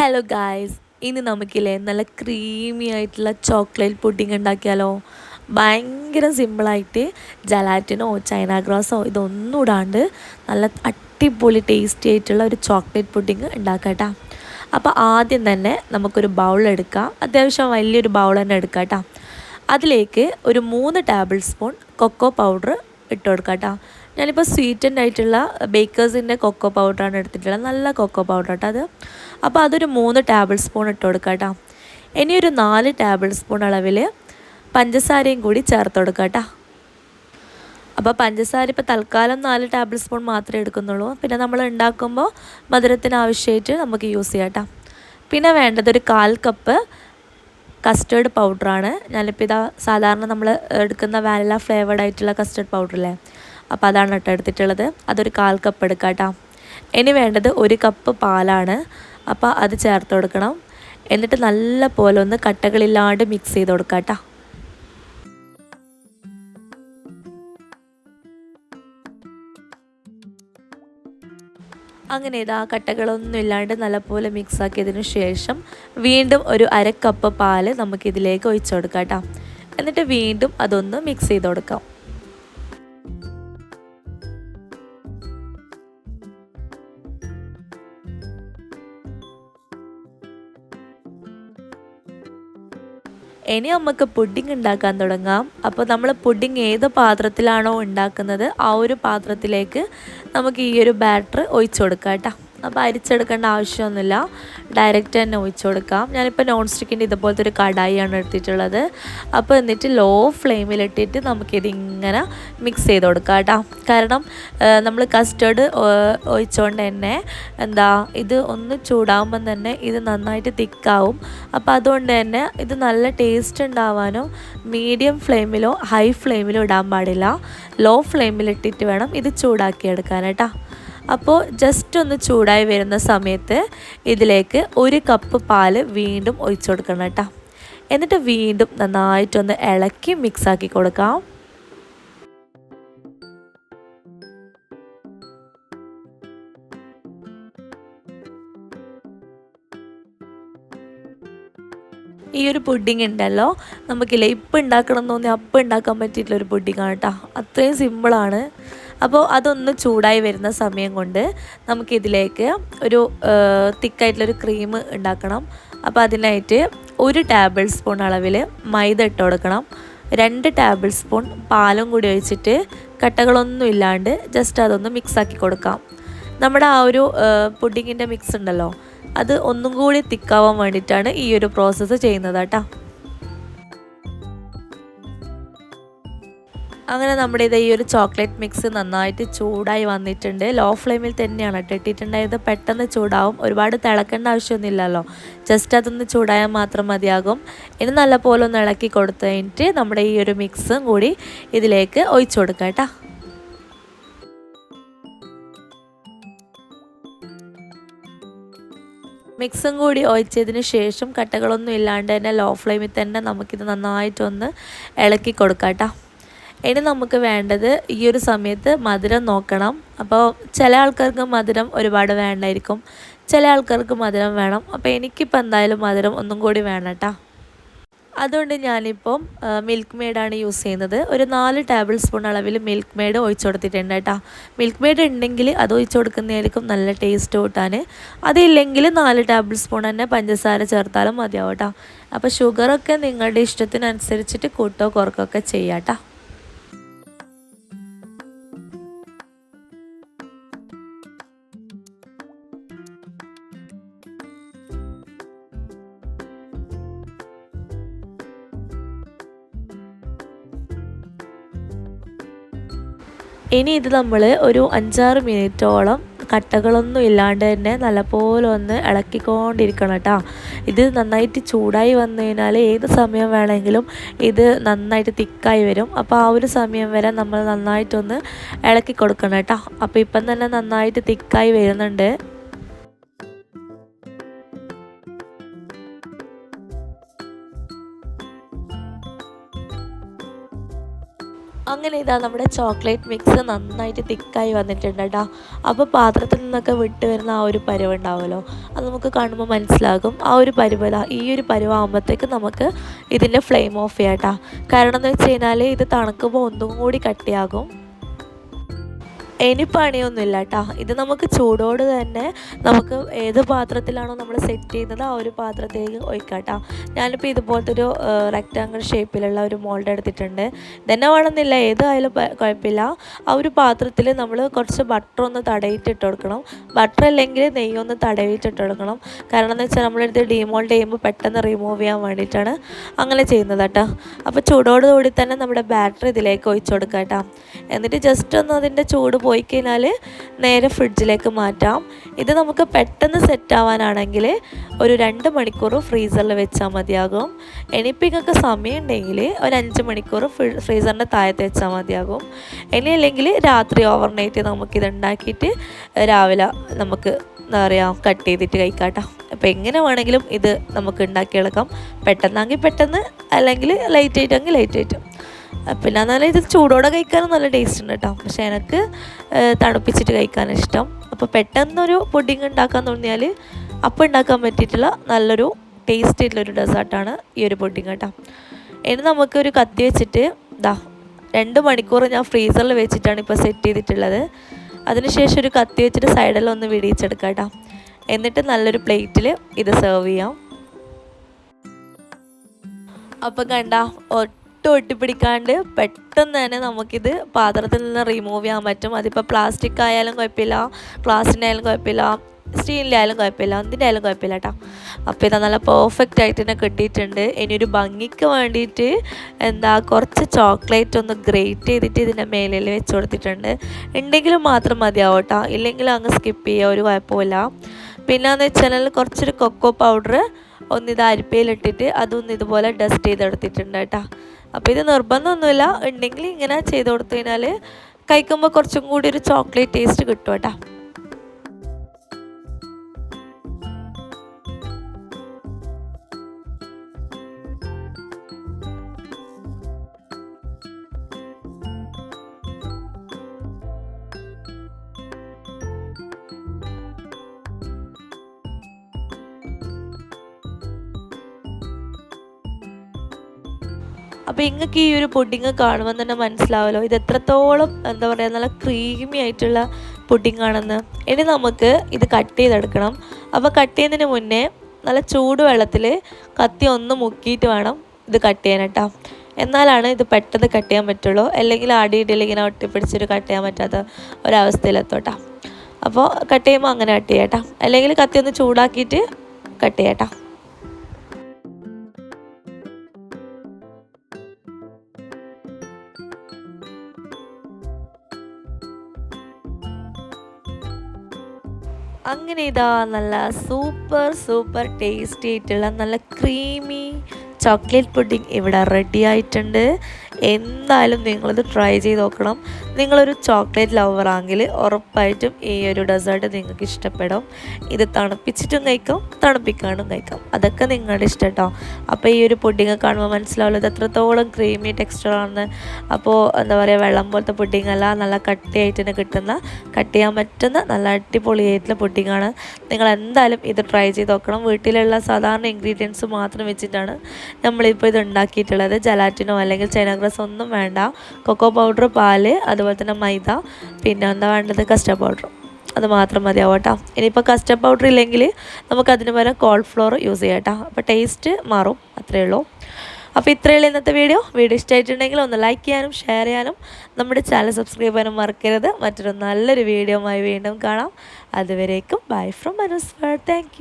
Hello guys ഇന്ന് നമുക്കില്ലേ നല്ല creamy ആയിട്ടുള്ള ചോക്ലേറ്റ് പുഡിംഗ് ഉണ്ടാക്കിയാലോ? ഭയങ്കര സിമ്പിളായിട്ട് ജലാറ്റിനോ ചൈന ഗ്രാസോ ഇതൊന്നും ഇടാണ്ട് നല്ല അടിപൊളി ടേസ്റ്റി ആയിട്ടുള്ള ഒരു ചോക്ലേറ്റ് പുഡിംഗ് ഉണ്ടാക്കാം അപ്പോൾ ആദ്യം തന്നെ നമുക്കൊരു ബൗൾ എടുക്കാം. അത്യാവശ്യം വലിയൊരു ബൗൾ തന്നെ എടുക്കാം അതിലേക്ക് ഒരു മൂന്ന് ടേബിൾ സ്പൂൺ കൊക്കോ പൗഡർ ഇട്ട് ഞാനിപ്പോൾ സ്വീറ്റൻഡ് ആയിട്ടുള്ള ബേക്കേഴ്സിന്റെ കൊക്കോ പൗഡറാണ് എടുത്തിട്ടുള്ളത്. നല്ല കൊക്കോ പൗഡർ കേട്ടോ അത്. അപ്പോൾ അതൊരു മൂന്ന് ടേബിൾ സ്പൂൺ ഇട്ട് കൊടുക്കാം കേട്ടോ ഇനി ഒരു നാല് ടേബിൾ സ്പൂൺ അളവിൽ പഞ്ചസാരയും കൂടി ചേർത്ത് കൊടുക്കാം കേട്ടോ അപ്പോൾ പഞ്ചസാര ഇപ്പോൾ തൽക്കാലം നാല് ടേബിൾ സ്പൂൺ മാത്രമേ എടുക്കുന്നുള്ളൂ. പിന്നെ നമ്മൾ ഉണ്ടാക്കുമ്പോൾ മധുരത്തിന് ആവശ്യമായിട്ട് നമുക്ക് യൂസ് ചെയ്യാം കേട്ടോ പിന്നെ വേണ്ടത് ഒരു കാൽ കപ്പ് കസ്റ്റേർഡ് പൗഡറാണ് ഞാനിപ്പോൾ ഇതാ സാധാരണ നമ്മൾ എടുക്കുന്ന വാനില ഫ്ലേവേഡ് ആയിട്ടുള്ള കസ്റ്റേർഡ് പൗഡറില്ലേ അപ്പോൾ അതാണ് കേട്ടോ എടുത്തിട്ടുള്ളത്. അതൊരു കാൽ കപ്പ് എടുക്കാം കേട്ടോ. ഇനി വേണ്ടത് ഒരു കപ്പ് പാലാണ്. അപ്പോൾ അത് ചേർത്ത് കൊടുക്കണം. എന്നിട്ട് നല്ല പോലെ ഒന്ന് കട്ടകളില്ലാണ്ട് മിക്സ് ചെയ്ത് കൊടുക്കാം കേട്ടോ. അങ്ങനെ ഇതാ കട്ടകളൊന്നും ഇല്ലാണ്ട് നല്ലപോലെ മിക്സ് ആക്കിയതിനു ശേഷം വീണ്ടും ഒരു അര കപ്പ് പാൽ നമുക്കിതിലേക്ക് ഒഴിച്ചു കൊടുക്കാം കേട്ടോ. എന്നിട്ട് വീണ്ടും അതൊന്ന് മിക്സ് ചെയ്ത് കൊടുക്കാം. ഇനി നമുക്ക് പുഡിംഗ് ഉണ്ടാക്കാൻ തുടങ്ങാം. അപ്പോൾ നമ്മൾ പുഡിംഗ് ഏത് പാത്രത്തിലാണോ ഉണ്ടാക്കുന്നത് ആ ഒരു പാത്രത്തിലേക്ക് നമുക്ക് ഈ ഒരു ബാറ്റർ ഒഴിച്ചു കൊടുക്കാം കേട്ടോ. അപ്പോൾ അരിച്ചെടുക്കേണ്ട ആവശ്യമൊന്നുമില്ല. ഡയറക്റ്റ് തന്നെ ഒഴിച്ചു കൊടുക്കാം. ഞാനിപ്പോൾ നോൺ സ്റ്റിക്കിന്റെ ഇതുപോലത്തെ ഒരു കടായിയാണ് എടുത്തിട്ടുള്ളത്. അപ്പോൾ എന്നിട്ട് ലോ ഫ്ലെയിമിലിട്ടിട്ട് നമുക്കിതിങ്ങനെ മിക്സ് ചെയ്ത് കൊടുക്കാം കേട്ടോ. കാരണം നമ്മൾ കസ്റ്റേർഡ് ഒഴിച്ചുകൊണ്ട് തന്നെ എന്താ ഇത് ഒന്ന് ചൂടാകുമ്പം തന്നെ ഇത് നന്നായിട്ട് തിക്കാവും. അപ്പോൾ അതുകൊണ്ട് തന്നെ ഇത് നല്ല ടേസ്റ്റ് ഉണ്ടാവാനോ മീഡിയം ഫ്ലെയിമിലോ ഹൈ ഫ്ലെയിമിലോ ഇടാൻ പാടില്ല. ലോ ഫ്ലെയിമിലിട്ടിട്ട് വേണം ഇത് ചൂടാക്കി എടുക്കാൻ കേട്ടോ. അപ്പോൾ ജസ്റ്റ് ഒന്ന് ചൂടായി വരുന്ന സമയത്ത് ഇതിലേക്ക് ഒരു കപ്പ് പാൽ വീണ്ടും ഒഴിച്ചു കൊടുക്കണം കേട്ടോ. എന്നിട്ട് വീണ്ടും നന്നായിട്ടൊന്ന് ഇളക്കി മിക്സ് ആക്കി കൊടുക്കാം. ഈ ഒരു പുഡിങ് ഉണ്ടല്ലോ നമുക്കില്ല ഇപ്പം ഉണ്ടാക്കണം എന്ന് തോന്നി അപ്പം ഉണ്ടാക്കാൻ പറ്റിയിട്ടുള്ള ഒരു പുഡിങ്ങാണ് കേട്ടോ. അത്രയും സിമ്പിളാണ് അപ്പോൾ അതൊന്ന് ചൂടായി വരുന്ന സമയം കൊണ്ട് നമുക്കിതിലേക്ക് ഒരു തിക്കായിട്ടുള്ളൊരു ക്രീം ഉണ്ടാക്കണം. അപ്പോൾ അതിനായിട്ട് ഒരു ടേബിൾ സ്പൂൺ അളവിൽ മൈദ ഇട്ട് കൊടുക്കണം. രണ്ട് ടേബിൾ സ്പൂൺ പാലും കൂടി ഒഴിച്ചിട്ട് കട്ടകളൊന്നും ഇല്ലാണ്ട് ജസ്റ്റ് അതൊന്ന് മിക്സാക്കി കൊടുക്കാം. നമ്മുടെ ആ ഒരു പുഡിങ്ങിന്റെ മിക്സ് ഉണ്ടല്ലോ അത് ഒന്നും കൂടി തിക്കാവാൻ വേണ്ടിയിട്ടാണ് ഈ ഒരു പ്രോസസ്സ് ചെയ്യുന്നത് കേട്ടോ. അങ്ങനെ നമ്മുടെ ഇത് ഈ ഒരു ചോക്ലേറ്റ് മിക്സ് നന്നായിട്ട് ചൂടായി വന്നിട്ടുണ്ട്. ലോ ഫ്ലെയിമിൽ തന്നെയാണ് ഇട്ടിട്ടുണ്ടായത്. പെട്ടെന്ന് ചൂടാവും. ഒരുപാട് തിളക്കേണ്ട ആവശ്യമൊന്നുമില്ലല്ലോ. ജസ്റ്റ് അതൊന്ന് ചൂടായാൽ മാത്രം മതിയാകും. ഇനി നല്ലപോലെ ഒന്ന് ഇളക്കി കൊടുത്തു കഴിഞ്ഞിട്ട് നമ്മുടെ ഈ ഒരു മിക്സും കൂടി ഇതിലേക്ക് ഒഴിച്ചു കൊടുക്കാം കേട്ടോ. മിക്സും കൂടി ഒഴിച്ചതിന് ശേഷം കട്ടകളൊന്നും ഇല്ലാണ്ട് തന്നെ ലോ ഫ്ലെയിമിൽ തന്നെ നമുക്കിത് നന്നായിട്ടൊന്ന് ഇളക്കി കൊടുക്കാം കേട്ടോ. ഇനി നമുക്ക് വേണ്ടത് ഈ ഒരു സമയത്ത് മധുരം നോക്കണം. അപ്പോൾ ചില ആൾക്കാർക്ക് മധുരം ഒരുപാട് വേണ്ടായിരിക്കും. ചില ആൾക്കാർക്ക് മധുരം വേണം. അപ്പോൾ എനിക്കിപ്പോൾ എന്തായാലും മധുരം ഒന്നും കൂടി വേണം അതുകൊണ്ട് ഞാനിപ്പം മിൽക്ക് മെയ്ഡാണ് യൂസ് ചെയ്യുന്നത്. ഒരു നാല് ടേബിൾ സ്പൂൺ അളവിൽ മിൽക്ക് മെയ്ഡ് ഒഴിച്ചു കൊടുത്തിട്ടുണ്ട് കേട്ടോ. മിൽക്ക് മെയ്ഡ് ഉണ്ടെങ്കിൽ അത് ഒഴിച്ചു കൊടുക്കുന്നതായിരിക്കും നല്ല ടേസ്റ്റ് കൂട്ടാൻ. അതില്ലെങ്കിൽ നാല് ടേബിൾ സ്പൂൺ തന്നെ പഞ്ചസാര ചേർത്താലും മതിയാവും കേട്ടോ. അപ്പോൾ ഷുഗറൊക്കെ നിങ്ങളുടെ ഇഷ്ടത്തിനനുസരിച്ചിട്ട് കൂട്ടോ കുറക്കൊക്കെ ചെയ്യാം കേട്ടോ. ഇനി ഇത് നമ്മൾ ഒരു അഞ്ചാറ് മിനിറ്റോളം കട്ടകളൊന്നും ഇല്ലാണ്ട് തന്നെ നല്ലപോലെ ഒന്ന് ഇളക്കിക്കൊണ്ടിരിക്കണം കേട്ടോ. ഇത് നന്നായിട്ട് ചൂടായി വന്നു കഴിഞ്ഞാൽ ഏത് സമയം വേണമെങ്കിലും ഇത് നന്നായിട്ട് തിക്കായി വരും. അപ്പോൾ ആ ഒരു സമയം വരെ നമ്മൾ നന്നായിട്ടൊന്ന് ഇളക്കി കൊടുക്കണം കേട്ടോ. അപ്പോൾ ഇപ്പം തന്നെ നന്നായിട്ട് തിക്കായി വരുന്നുണ്ട്. അങ്ങനെ ഇതാ നമ്മുടെ ചോക്ലേറ്റ് മിക്സ് നന്നായിട്ട് തിക്കായി വന്നിട്ടുണ്ട് കേട്ടോ അപ്പോൾ പാത്രത്തിൽ നിന്നൊക്കെ വിട്ട് വരുന്ന ആ ഒരു പരുവ് ഉണ്ടാവുമല്ലോ. അത് നമുക്ക് കാണുമ്പോൾ മനസ്സിലാകും. ആ ഒരു പരുവ ഈ ഒരു പരുവാകുമ്പോഴത്തേക്ക് നമുക്ക് ഇതിന്റെ ഫ്ലെയിം ഓഫ് ചെയ്യാം കേട്ടോ കാരണം എന്ന് വെച്ച് കഴിഞ്ഞാൽ ഇത് തണുക്കുമ്പോൾ ഒന്നും കൂടി കട്ടിയാകും. ഇനി പണിയൊന്നുമില്ല കേട്ടോ ഇത് നമുക്ക് ചൂടോട് തന്നെ നമുക്ക് ഏത് പാത്രത്തിലാണോ നമ്മൾ സെറ്റ് ചെയ്യുന്നത് ആ ഒരു പാത്രത്തിലേക്ക് ഒഴിക്കാട്ടോ. കേട്ടോ ഞാനിപ്പോൾ ഇതുപോലത്തെ ഒരു റെക്റ്റാങ്കിൾ ഷേപ്പിലുള്ള ഒരു മോൾഡ് എടുത്തിട്ടുണ്ട്. ഇതന്നെ വേണമെന്നില്ല ഏതായാലും കുഴപ്പമില്ല ആ ഒരു പാത്രത്തിൽ നമ്മൾ കുറച്ച് ബട്ടർ ഒന്ന് തടയിട്ടിട്ട് കൊടുക്കണം. ബട്ടർ അല്ലെങ്കിൽ നെയ്യൊന്ന് തടവിയിട്ടിട്ട് കൊടുക്കണം. കാരണം എന്ന് വെച്ചാൽ നമ്മളെടുത്ത് ഡീമോൾഡ് ചെയ്യുമ്പോൾ പെട്ടെന്ന് റിമൂവ് ചെയ്യാൻ വേണ്ടിയിട്ടാണ് അങ്ങനെ ചെയ്യുന്നത് കേട്ടോ അപ്പോൾ ചൂടോടുകൂടി തന്നെ നമ്മുടെ ബാറ്ററി ഇതിലേക്ക് ഒഴിച്ചു കൊടുക്കാം കേട്ടോ എന്നിട്ട് ജസ്റ്റ് ഒന്ന് അതിന്റെ ചൂട് പോയി കഴിഞ്ഞാൽ നേരെ ഫ്രിഡ്ജിലേക്ക് മാറ്റാം. ഇത് നമുക്ക് പെട്ടെന്ന് സെറ്റ് ആവാനാണെങ്കിൽ ഒരു രണ്ട് മണിക്കൂർ ഫ്രീസറിൽ വെച്ചാൽ മതിയാകും. ഇനിയിപ്പോൾ നിങ്ങൾക്ക് സമയം ഉണ്ടെങ്കിൽ ഒരു അഞ്ച് മണിക്കൂർ ഫ്രീസറിന്റെ താഴത്ത് വെച്ചാൽ മതിയാകും. ഇനി അല്ലെങ്കിൽ രാത്രി ഓവർനൈറ്റ് നമുക്കിത് ഉണ്ടാക്കിയിട്ട് രാവിലെ നമുക്ക് എന്താ പറയുക കട്ട് ചെയ്തിട്ട് കഴിക്കാട്ടോ. അപ്പോൾ എങ്ങനെ വേണമെങ്കിലും ഇത് നമുക്ക് ഉണ്ടാക്കിയെടുക്കാം പെട്ടെന്നാണെങ്കിൽ പെട്ടെന്ന് അല്ലെങ്കിൽ ലൈറ്റ് ആയിട്ടെങ്കിൽ ലൈറ്റ് ആയിട്ട്. പിന്നെ എന്നാൽ ഇത് ചൂടോടെ കഴിക്കാനും നല്ല ടേസ്റ്റ് ഉണ്ട് കേട്ടോ പക്ഷേ എനിക്ക് തണുപ്പിച്ചിട്ട് കഴിക്കാൻ ഇഷ്ടം. അപ്പോൾ പെട്ടെന്നൊരു പുഡിങ് ഉണ്ടാക്കാൻ തോന്നിയാൽ അപ്പം ഉണ്ടാക്കാൻ പറ്റിയിട്ടുള്ള നല്ലൊരു ടേസ്റ്റ് ആയിട്ടുള്ളൊരു ഡെസേർട്ടാണ് ഈ ഒരു പുഡിങ് കേട്ടോ ഇനി നമുക്കൊരു കത്തി വെച്ചിട്ട് ദാ രണ്ട് മണിക്കൂർ ഞാൻ ഫ്രീസറിൽ വെച്ചിട്ടാണ് ഇപ്പോൾ സെറ്റ് ചെയ്തിട്ടുള്ളത്. അതിനുശേഷം ഒരു കത്തി വെച്ചിട്ട് സൈഡിൽ ഒന്ന് വിടിയിച്ചെടുക്കാം കേട്ടോ എന്നിട്ട് നല്ലൊരു പ്ലേറ്റിൽ ഇത് സെർവ് ചെയ്യാം. അപ്പം കണ്ട ഒട്ടും ഒട്ടിപ്പിടിക്കാണ്ട് പെട്ടെന്ന് തന്നെ നമുക്കിത് പാത്രത്തിൽ നിന്ന് റിമൂവ് ചെയ്യാൻ പറ്റും. അതിപ്പോൾ പ്ലാസ്റ്റിക് ആയാലും കുഴപ്പമില്ല ഗ്ലാസിന്റെ ആയാലും കുഴപ്പമില്ല സ്റ്റീലിന്റെ ആയാലും കുഴപ്പമില്ല എന്തിന്റെ ആയാലും കുഴപ്പമില്ല കേട്ടോ അപ്പോൾ ഇതാ നല്ല പെർഫെക്റ്റ് ആയിട്ട് തന്നെ കിട്ടിയിട്ടുണ്ട്. ഇനി ഒരു ഭംഗിക്ക് വേണ്ടിയിട്ട് എന്താ കുറച്ച് ചോക്ലേറ്റ് ഒന്ന് ഗ്രേറ്റ് ചെയ്തിട്ട് ഇതിന്റെ മേലിൽ വെച്ച് കൊടുത്തിട്ടുണ്ട്. ഉണ്ടെങ്കിലും മാത്രം മതിയാവും കേട്ടോ ഇല്ലെങ്കിൽ അങ്ങ് സ്കിപ്പ് ചെയ്യുക ഒരു കുഴപ്പമില്ല പിന്നെന്ന് വെച്ചാൽ കുറച്ചൊരു കൊക്കോ പൗഡർ ഒന്നിത് അരിപ്പയിലിട്ടിട്ട് അതൊന്ന് ഇതുപോലെ ഡസ്റ്റ് ചെയ്തെടുത്തിട്ടുണ്ട് കേട്ടോ അപ്പോൾ ഇത് നിർബന്ധമൊന്നുമില്ല. ഉണ്ടെങ്കിൽ ഇങ്ങനെ ചെയ്ത് കൊടുത്തു കഴിഞ്ഞാൽ കഴിക്കുമ്പോൾ കുറച്ചും കൂടി ഒരു ചോക്ലേറ്റ് ടേസ്റ്റ് കിട്ടും കേട്ടോ. അപ്പോൾ നിങ്ങൾക്ക് ഈ ഒരു പുഡിങ് കാണുമ്പോൾ തന്നെ മനസ്സിലാവല്ലോ. ഇത് എത്രത്തോളം എന്താ പറയുക നല്ല ക്രീമി ആയിട്ടുള്ള പുഡിങ് ആണെന്ന്. ഇനി നമുക്ക് ഇത് കട്ട് ചെയ്തെടുക്കണം. അപ്പോൾ കട്ട് ചെയ്യുന്നതിന് മുന്നേ നല്ല ചൂട് വെള്ളത്തിൽ കത്തി ഒന്ന് മുക്കിയിട്ട് വേണം ഇത് കട്ട് ചെയ്യാൻ കേട്ടോ. എന്നാലാണ് ഇത് പെട്ടെന്ന് കട്ട് ചെയ്യാൻ പറ്റുള്ളൂ. അല്ലെങ്കിൽ ആടിയിട്ടില്ല ഇങ്ങനെ ഒട്ടിപ്പിടിച്ചിട്ട് കട്ട് ചെയ്യാൻ പറ്റാത്ത ഒരവസ്ഥയിലെത്തോട്ടാ. അപ്പോൾ കട്ട് ചെയ്യുമ്പോൾ അങ്ങനെ കട്ട് ചെയ്യാം അല്ലെങ്കിൽ കത്തി ഒന്ന് ചൂടാക്കിയിട്ട് കട്ട് ചെയ്യാം അങ്ങനെ ഇതാ നല്ല സൂപ്പർ സൂപ്പർ ടേസ്റ്റി ആയിട്ടുള്ള നല്ല ക്രീമി ചോക്ലേറ്റ് പുഡിംഗ് ഇവിടെ റെഡി ആയിട്ടുണ്ട്. എന്തായാലും നിങ്ങളിത് ട്രൈ ചെയ്ത് നോക്കണം. നിങ്ങളൊരു ചോക്ലേറ്റ് ലവർ ആണെങ്കിൽ ഉറപ്പായിട്ടും ഈ ഒരു ഡെസേർട്ട് നിങ്ങൾക്ക് ഇഷ്ടപ്പെടും. ഇത് തണുപ്പിച്ചിട്ടും കഴിക്കാം തണുപ്പിക്കാണ്ടും കഴിക്കാം. അതൊക്കെ നിങ്ങളുടെ ഇഷ്ടം കേട്ടോ അപ്പോൾ ഈ ഒരു പുഡിങ് കാണുമ്പോൾ മനസ്സിലാവുള്ളൂ ഇത് എത്രത്തോളം ക്രീമി ടെക്സ്ചറാണെന്ന് അപ്പോൾ എന്താ പറയുക വെള്ളം പോലത്തെ പുഡിങ് അല്ല നല്ല കട്ടിയായിട്ട് തന്നെ കിട്ടുന്ന കട്ട് ചെയ്യാൻ പറ്റുന്ന നല്ല അടിപൊളിയായിട്ടുള്ള പുഡിങ്ങാണ് നിങ്ങൾ എന്തായാലും ഇത് ട്രൈ ചെയ്ത് നോക്കണം. വീട്ടിലുള്ള സാധാരണ ഇൻഗ്രീഡിയൻസ് മാത്രം വെച്ചിട്ടാണ് നമ്മളിപ്പോൾ ഇത് ഉണ്ടാക്കിയിട്ടുള്ളത്. ജലാറ്റിനോ അല്ലെങ്കിൽ ചൈനാഗ്രസ് ഒന്നും വേണ്ട. കൊക്കോ പൗഡർ പാൽ അതുപോലെ തന്നെ മൈദ പിന്നെ എന്താ വേണ്ടത്? കസ്റ്റർഡ് പൗഡർ അത് മാത്രം മതിയാവും കേട്ടോ. ഇനിയിപ്പോൾ കസ്റ്റർഡ് പൗഡർ ഇല്ലെങ്കിൽ നമുക്ക് അതിന് പകരം കോൾഫ്ലോർ യൂസ് ചെയ്യാം കേട്ടോ. അപ്പോൾ ടേസ്റ്റ് മാറും അത്രയേ ഉള്ളൂ. അപ്പോൾ ഇത്രയുള്ള ഇന്നത്തെ വീഡിയോ വീഡിയോ ഇഷ്ടമായിട്ടുണ്ടെങ്കിൽ ഒന്ന് ലൈക്ക് ചെയ്യാനും ഷെയർ ചെയ്യാനും നമ്മുടെ ചാനൽ സബ്സ്ക്രൈബ് ചെയ്യാനും മറക്കരുത്. മറ്റൊരു നല്ലൊരു വീഡിയോ വീണ്ടും കാണാം. അതുവരേക്കും ബൈ ഫ്രം മനസ്ഫർ താങ്ക്